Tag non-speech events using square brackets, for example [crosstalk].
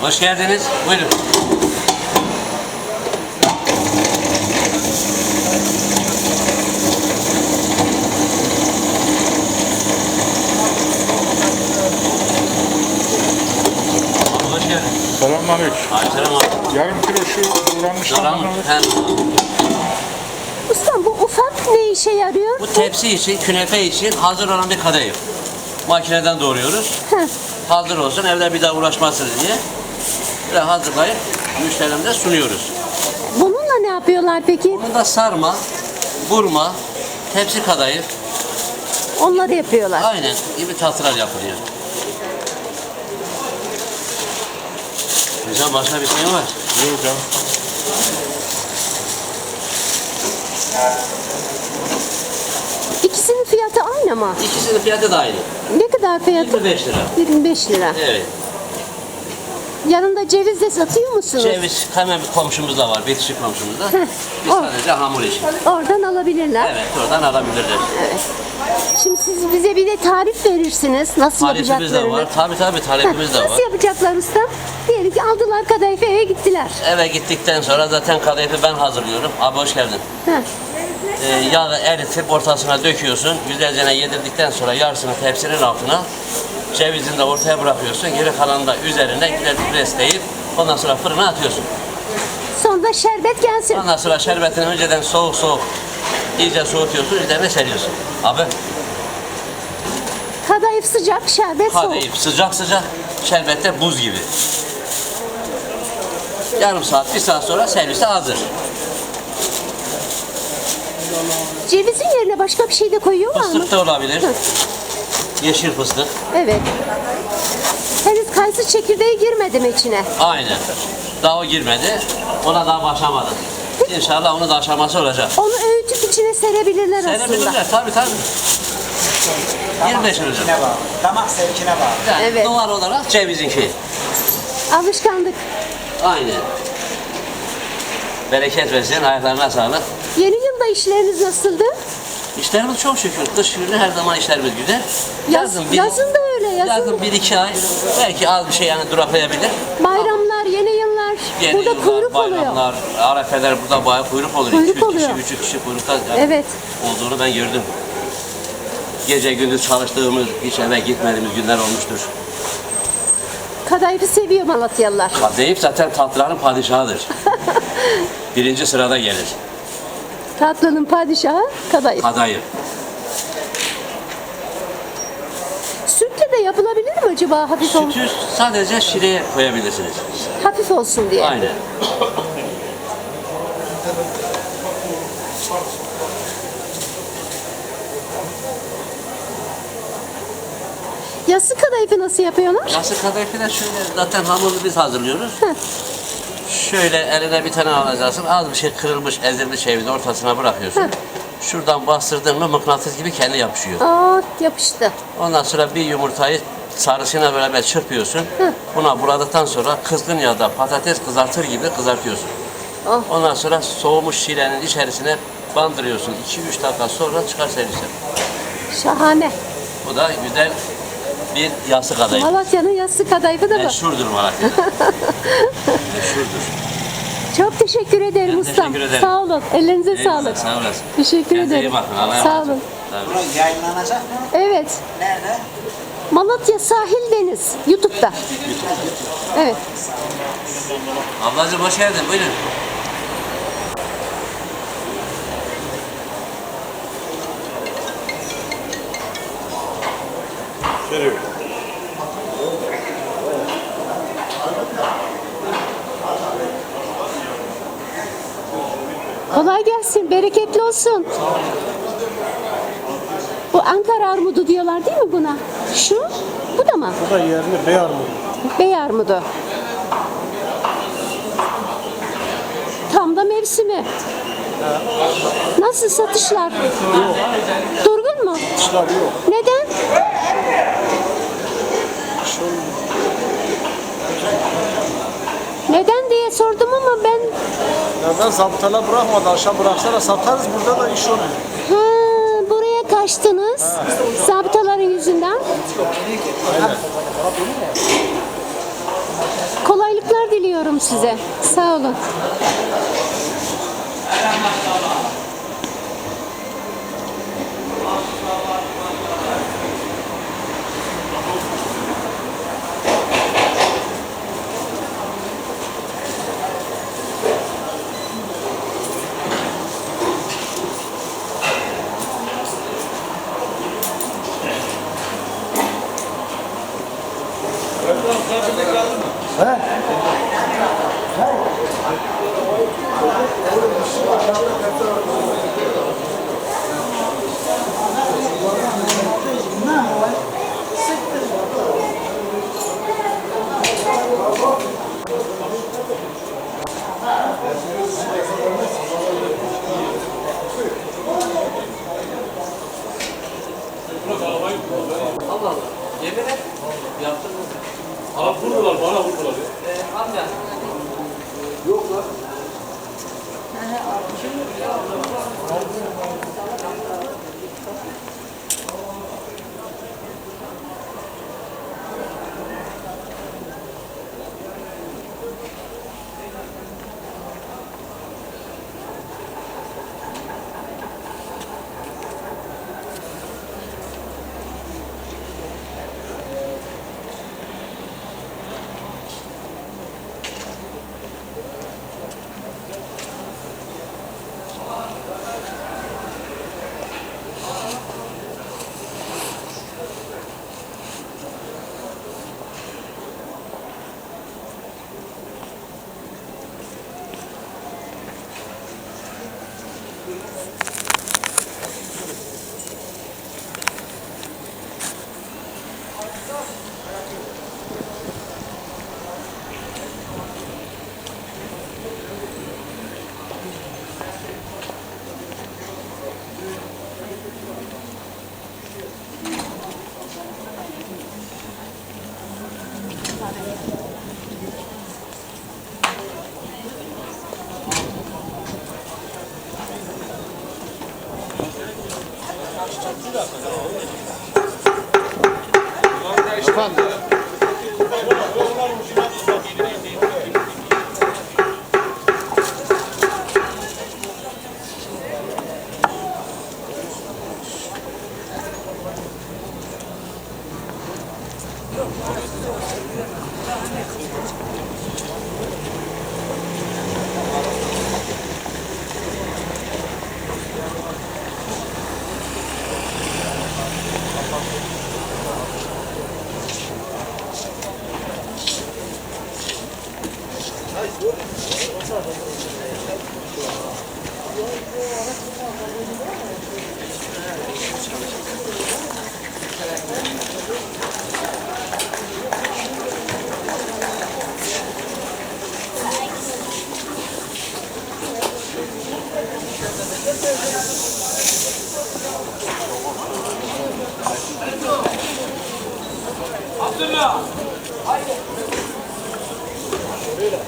Hoş geldiniz. Buyurun. Abi hoş geldin. Selamünaleyküm. Aleykümselam abi. Yarım kilo şu doğranmış mı? He. Ustam bu ufak ne işe yarıyor? Bu tepsi için, künefe için hazır olan bir kadayıf. Makineden doğruyoruz. hazır olsun, evde bir daha uğraşmasın diye. Böyle hazırlayıp müşterimize sunuyoruz. Bununla ne yapıyorlar peki? Bunu da sarma, burma, tepsi kadayıf, Onları yapıyorlar. aynen gibi tatlılar yapılıyor. Hocam başka bir şey var? Yok canım. İkisinin fiyatı aynı mı? İkisinin fiyatı da aynı. Ne kadar fiyatı? 25 lira. 25 lira. Evet. Yanında ceviz de satıyor musunuz? Ceviz hemen bir komşumuz da var, bitişik komşumuz da. Heh, Biz o. sadece hamur işi. Oradan alabilirler. Evet, oradan alabilirler. Evet. Şimdi siz bize bir de tarif verirsiniz. Nasıl Tarifimiz de yapacaklarını. var. Tabii tabii tarifimiz de var. Nasıl yapacaklar ustam? Diyelim ki aldılar kadayıfı eve gittiler. Eve gittikten sonra zaten kadayıfı ben hazırlıyorum. Abi hoş geldin. Heh. Ee, yağı eritip ortasına döküyorsun. Güzelce yedirdikten sonra yarısını tepsinin altına cevizini de ortaya bırakıyorsun. Geri kalanını da üzerine güzel presleyip ondan sonra fırına atıyorsun. Sonra şerbet gelsin. Ondan sonra şerbetini önceden soğuk soğuk iyice soğutuyorsun. Üzerine seriyorsun. Abi Kadayıf sıcak, şerbet soğuk. kadayıf sıcak sıcak şerbette buz gibi. Yarım saat, bir saat sonra servise hazır. Cevizin yerine başka bir şey de koyuyorlar mı? Fıstık da olabilir. Hı. Yeşil fıstık. Evet. Henüz kayısı çekirdeği girmedi mi içine? Aynen. Daha o girmedi. Ona daha başlamadık. İnşallah onun da aşaması olacak. Onu öğütüp içine serebilirler aslında. Serebilirler tabii tabii. 25 hocam. Ne var? Damak zevkine var. Yani Evet. Duvar olarak cevizinki. Alışkanlık. Aynen. Bereket versin, ayaklarına sağlık. Yeni yılda işleriniz nasıldı? İşlerimiz çok şükür. Kış günü her zaman işlerimiz güzel. Yaz, yazın da öyle. Yazın. yazın bir iki ay belki az bir şey yani duraklayabilir. Bayramlar, yeni yıllar. Yeni Burada yıllar, kuyruk oluyor. bayramlar, arefeler burada bayağı kuyruk oluyor. Kuyruk 200 oluyor. kişi, 300 kişi kuyrukta yani Evet. olduğunu ben gördüm. Gece gündüz çalıştığımız, hiç eve gitmediğimiz günler olmuştur. Kadayıfı seviyor Malatyalılar. Kadayıf zaten tatlıların padişahıdır. [laughs] Birinci sırada gelir. Tatlının padişahı kadayıf. Kadayıf. Sütle de yapılabilir mi acaba hafif, ol- Sütü sadece şireye koyabilirsiniz. hafif olsun diye? Aynen. Yassı kadayıfı nasıl yapıyorlar? Nasıl kadayıfı da şöyle zaten hamuru biz hazırlıyoruz. Heh. Şöyle eline bir tane alacaksın. Az bir şey kırılmış, ezilmiş cevizi ortasına bırakıyorsun. Heh. Şuradan bastırdın mı mıknatıs gibi kendi yapışıyor. Aa yapıştı. Ondan sonra bir yumurtayı sarısıyla beraber çırpıyorsun. Buna buladıktan sonra kızgın yağda patates kızartır gibi kızartıyorsun. Oh. Ondan sonra soğumuş şilenin içerisine bandırıyorsun. 2-3 dakika sonra çıkar servise. Şahane. Bu da güzel bir yası kadayıf. Malatya'nın yassı kadayıfı da bu. Meşhurdur Malatya'da. [laughs] Meşhurdur. Çok teşekkür ederim Ben ustam. teşekkür ederim. Sağ olun. Ellerinize Eyvallah, sağlık. Sağ olasın. Teşekkür Kendinize ederim. bakın. Allah'a Sağ emanet olun. Tabii. Bu yayınlanacak mı? Evet. Nerede? Malatya Sahil Deniz. YouTube'da. Evet. Ablacığım hoş geldin. Buyurun. Kolay gelsin. Bereketli olsun. Bu Ankara armudu diyorlar değil mi buna? Şu? Bu da mı? Bu da yerli bey armudu. Bey armudu. Tam da mevsimi. Nasıl satışlar? Durgun işler yok. Neden? Neden diye sordum ama ben Ben zabıtalar bırakmadı. Aşağı bıraksalar satarız. Burada da iş oluyor. ha, buraya kaçtınız. Zabıtaların yüzünden. Kolaylıklar diliyorum size. Sağ olun. He? He? Yok. Üstüne. Haydi. Böyle.